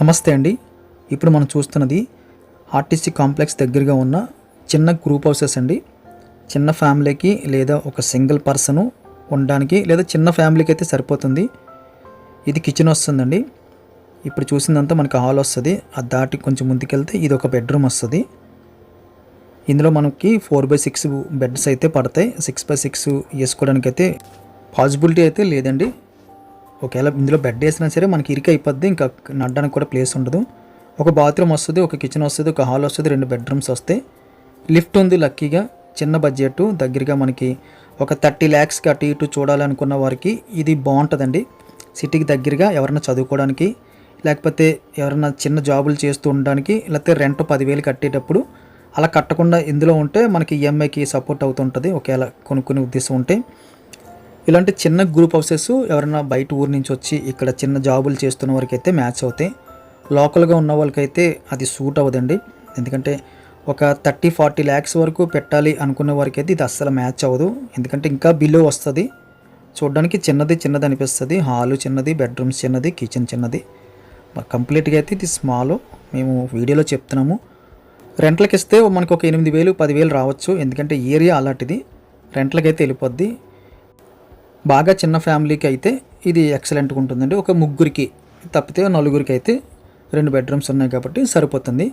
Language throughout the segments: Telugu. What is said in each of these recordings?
నమస్తే అండి. ఇప్పుడు మనం చూస్తున్నది ఆర్టీసీ కాంప్లెక్స్ దగ్గరగా ఉన్న చిన్న గ్రూప్ హౌసెస్ అండి. చిన్న ఫ్యామిలీకి లేదా ఒక సింగిల్ పర్సన్ ఉండడానికి లేదా చిన్న ఫ్యామిలీకి అయితే సరిపోతుంది. ఇది కిచెన్ వస్తుందండి. ఇప్పుడు చూసిందంతా మనకి హాల్ వస్తుంది. అది దాటి కొంచెం ముందుకెళ్తే ఇది ఒక బెడ్రూమ్ వస్తుంది. ఇందులో మనకి ఫోర్ బై సిక్స్ బెడ్స్ అయితే పడతాయి. సిక్స్ బై సిక్స్ వేసుకోవడానికి అయితే పాసిబిలిటీ అయితే లేదండి. ఒకవేళ ఇందులో బెడ్ వేసినా సరే మనకి ఇరికి అయిపోద్ది ఇంకా నడ్డానికి కూడా ప్లేస్ ఉండదు. ఒక బాత్రూమ్ వస్తుంది ఒక కిచెన్ వస్తుంది ఒక హాల్ వస్తుంది రెండు బెడ్రూమ్స్ వస్తాయి లిఫ్ట్ ఉంది లక్కీగా చిన్న బడ్జెట్ దగ్గరగా మనకి ఒక థర్టీ ల్యాక్స్కి అటు ఇటు చూడాలనుకున్న వారికి ఇది బాగుంటుందండి. సిటీకి దగ్గరగా ఎవరైనా చదువుకోవడానికి లేకపోతే ఎవరైనా చిన్న జాబులు చేస్తూ ఉండడానికి లేకపోతే రెంట్ పదివేలు కట్టేటప్పుడు అలా కట్టకుండా ఇందులో ఉంటే మనకి ఈఎంఐకి సపోర్ట్ అవుతుంటుంది ఒకవేళ కొనుక్కునే ఉద్దేశం ఉంటే. ఇలాంటి చిన్న గ్రూప్ హౌసెస్ ఎవరైనా బయట ఊరు నుంచి వచ్చి ఇక్కడ చిన్న జాబులు చేస్తున్న వారికి అయితే మ్యాచ్ అవుతాయి లోకల్గా ఉన్న వాళ్ళకైతే అది సూట్ అవ్వదండి. ఎందుకంటే ఒక థర్టీ ఫార్టీ ల్యాక్స్ వరకు పెట్టాలి అనుకునే వారికి అయితే ఇది అస్సలు మ్యాచ్ అవ్వదు. ఎందుకంటే ఇంకా బిలో వస్తుంది. చూడడానికి చిన్నది చిన్నది అనిపిస్తుంది. హాలు చిన్నది బెడ్రూమ్స్ చిన్నది కిచెన్ చిన్నది. కంప్లీట్గా అయితే ఇది స్మాల్ మేము వీడియోలో చెప్తున్నాము. రెంట్లకి ఇస్తే మనకు ఒక ఎనిమిది వేలు పదివేలు రావచ్చు. ఎందుకంటే ఏరియా అలాంటిది. రెంట్లకైతే అయితే వెళ్ళిపోద్ది. బాగా చిన్న ఫ్యామిలీకి అయితే ఇది ఎక్సలెంట్గా ఉంటుందండి. ఒక ముగ్గురికి తప్పితే నలుగురికి అయితే రెండు బెడ్రూమ్స్ ఉన్నాయి కాబట్టి సరిపోతుంది.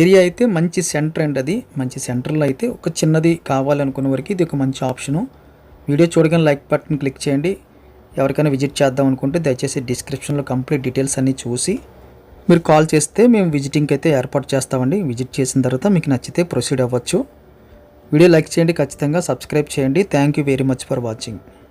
ఏరియా అయితే మంచి సెంటర్ అండి అది. మంచి సెంటర్లో అయితే ఒక చిన్నది కావాలనుకున్న వరకు ఇది ఒక మంచి ఆప్షను వీడియో చూడగానే లైక్ బటన్ క్లిక్ చేయండి. ఎవరికైనా విజిట్ చేద్దాం అనుకుంటే దయచేసి డిస్క్రిప్షన్లో కంప్లీట్ డీటెయిల్స్ అన్నీ చూసి మీరు కాల్ చేస్తే మేము విజిటింగ్కి అయితే ఏర్పాటు చేస్తామండి. విజిట్ చేసిన తర్వాత మీకు నచ్చితే ప్రొసీడ్ అవ్వచ్చు. వీడియో లైక్ చేయండి ఖచ్చితంగా సబ్స్క్రైబ్ చేయండి. Thank you very much for watching